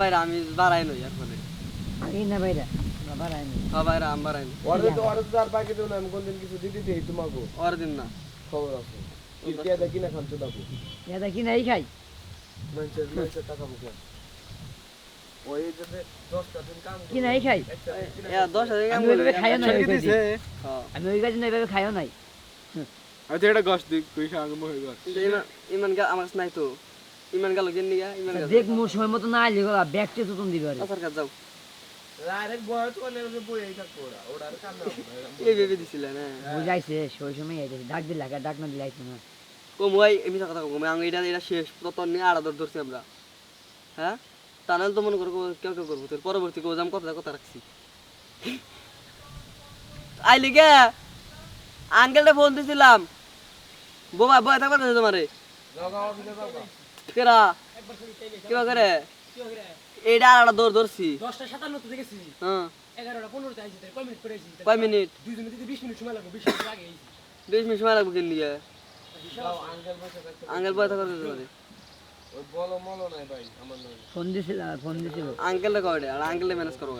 বাইরে আমি বাড়াই নই এরপরে এই না বাইরা বাড়াই নি হ্যাঁ বাইরে আমি বাড়াই নই ওরে তো ওরে আর বাকি দেব না আমি কোনদিন কিছু দিতে দেই তোমাকে? ওর না। খবর আছে। কি দেখি না খান চোদাবো এটা কি নাই খাই। মানুষের মানুষের টাকা বুকে ওই যে দশটা দিন কাম কি নাই খাই। এ দশ হাজার কাম ওইভাবে খাইও না ওই কয়দিন। আমি ওই কাজে এইভাবে খাইও নাই। এটা গছ দিক কই খাওয়া ইমান আমার নাই তো। ইমান গেল নিগা ইমান গেল। দেখ মোর সময় মতো না আইলে গলা ব্যাগটে তুতুন দিবে আরে। আসার কাজ যাও ডাইরেক্ট এই ওরা আর কাম না। এই ভেবে দিছিলেন হ্যাঁ বুঝাইছে সেই সময় আইছে ডাক দিলে ডাক না দিলে আইছে না। এমনি কথা কম। আমি এটা এটা শেষ। নিয়ে আড়া ধর ধরছি আমরা। হ্যাঁ? তা তো মনে করো কেউ কেউ করব। তোর পরবর্তী কেউ কথা কথা রাখছি। আইলি গে? আঙ্কেলটা ফোন দিছিলাম। বোমা বয় থাকবে না তোমারে? কেরা? কিবা করে? এইটা আড়া দৌড় ধরছি। দশটা সাতান্নতে দেখেছি হ্যাঁ। এগারোটা পনেরোতে আইছি কয় মিনিট করে আইছি? কয় মিনিট? দুইজনে যদি বিশ মিনিট সময় লাগবে বিশ মিনিট আগে আইছি। বিশ মিনিট সময় লাগবে কেন নিয়ে যাও আঙ্কেল ভাই আমার নয় ফোন দিছিল ফোন দিছিল। আঙ্কেলটা কবে আর আঙ্কেলটা ম্যানেজ করো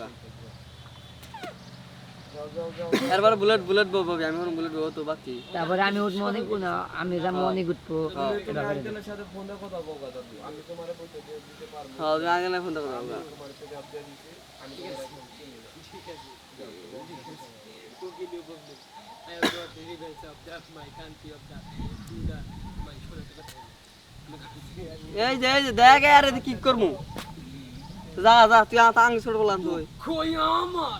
এরপরে বুলেট বুলেট বলব আমি এখন বুলেট বলব তো বাকি। তারপরে আমি উঠবো অনেক না আমি যাব অনেক উঠবো। তুমি আঙ্কেলের সাথে ফোনে কথা বলবা আমি তোমারে বলতে দিতে পারব হ্যাঁ ফোন তোমার থেকে আপডেট দিছি আমি তোমার এখন চিনি না I have got the revenge of that, my country of that, to that, my এই যে এই যে দেখ আরে কি করমু যা যা তুই আঙ্গ ছোট বললাম তুই। কই আমার?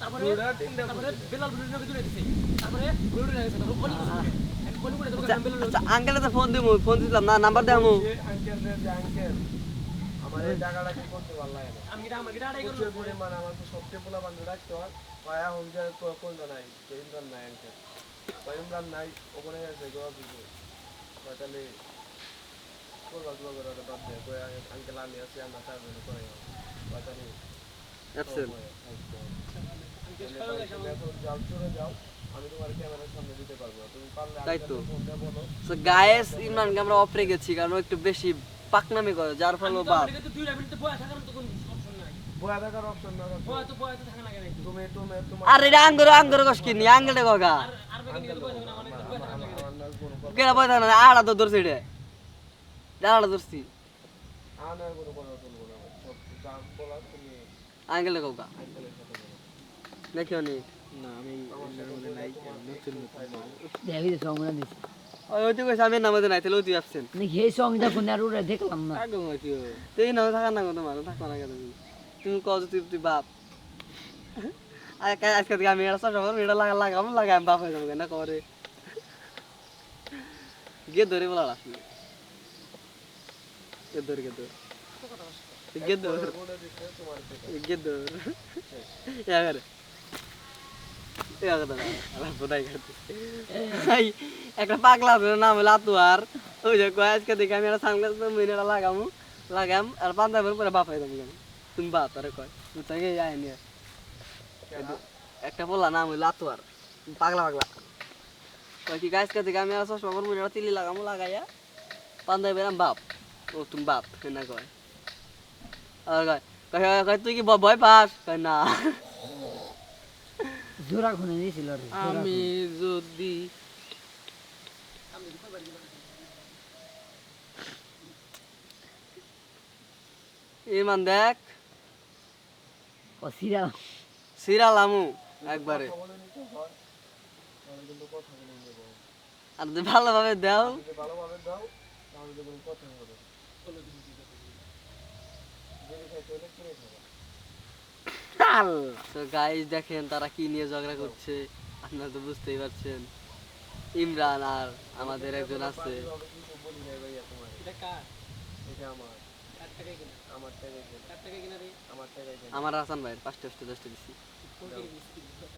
তারপরে তারপরে বেলাল বুলেটের সাথে দুটো তারপরে বুলেটের গেছে। তারপরে অনেক কিছু বলি বলে তোকে বেলাল আচ্ছা আঙ্কেলে তো ফোন দিমু ফোন দিলাম না নাম্বার দেবো যে আঙ্কেল রে যে আঙ্কেল আমার এই টাকাটা কি করতে ভালো লাগে না। আমি আমার গিটা আড়াই প্রচুর পরিমাণ আমার তো সবচেয়ে পোলা বান্ধব রাখতে হয়। কোন নাই ইমরান নাই আঙ্কেল ইমরান নাই ওখানে গেছে গোয়া কিছু তাহলে করবা করবা করে ওটা বাদ দেয় কয় আঙ্কেল আমি আছি আমরা চারজন করে তাহলে অ্যাবসেন্ট যাও চলে যাও আমি তোমার ক্যামেরার সামনে দিতে পারব না। তুমি পারলে তাই তো। আঙ্কেলকে ফোন দিয়ে গায়েস ইমরানকে আমরা অফ রেখেছি কারণ একটু বেশি পাকনামি করে যার ফলে ও বাপ। তো দুইটা মিনিট বয়া থাকার তো কোনো অপশন নাই। বয়া দেখার অপশন না রাখো। বয়া তো বয়া তো থাকা লাগে নাকি তুমি তুমি তোমার আর এটা আঙ্গুর কিনি বয়া আড়া তো ধরছি আড়া ধরছি। কথা তুলবো না আমি মধ্যে নাই নতুন নতুন ওই ওই তো কইছে আমি নামাতে নাই তাহলে ওই অ্যাবসেন্ট নাকি এই সঙ্গটা কোন আর উড়ে দেখলাম না। আগে হইতো তুই না থাকা না তোমার থাকবা না কেন তুমি? কও তুই তুই বাপ। আজকে আজকে থেকে আমি এটা সব এটা লাগা লাগাম লাগাই বাপ হয়ে যাব না করে গিয়ে ধরে বলা আসলে গে ধর গে ধর। গে ধর। থেকে গে ধর একটা পাগলা নাম হলো আতুয়ার ওই যে কয় আজকে দেখে আমি একটা সানগ্লাস মিনেরা লাগামু লাগাম আর পান্তা পরে বাপ হয়ে যাব কেন তুমি বাপ আরে কয় তুই তাকে আয় নিয়ে একটা বললা নাম হইল আতুয়ার পাগলা পাগলা কয় কি গাছ থেকে আমি চশমা করব মিনেরা তিলি লাগামু লাগাইয়া পান্তা বেরাম বাপ ও তুমি বাপ না কয় আর কয় কয় তুই কি ভয় পাস? কয়, না। জোড়া খুনে দিয়েছিল আমি যদি ইমান দেখ। ও সিরাল। আমু একবারে। আর যদি ভালোভাবে দাও। ভালোভাবে দাও তাহলে কথা হবে। খাব তো গাইজ দেখেন তারা কি নিয়ে ঝগড়া করছে আপনারা তো বুঝতেই পারছেন। ইমরান আর আমাদের একজন আছে। আমার হাসান ভাইয়ের পাঁচটা দশটা দিচ্ছি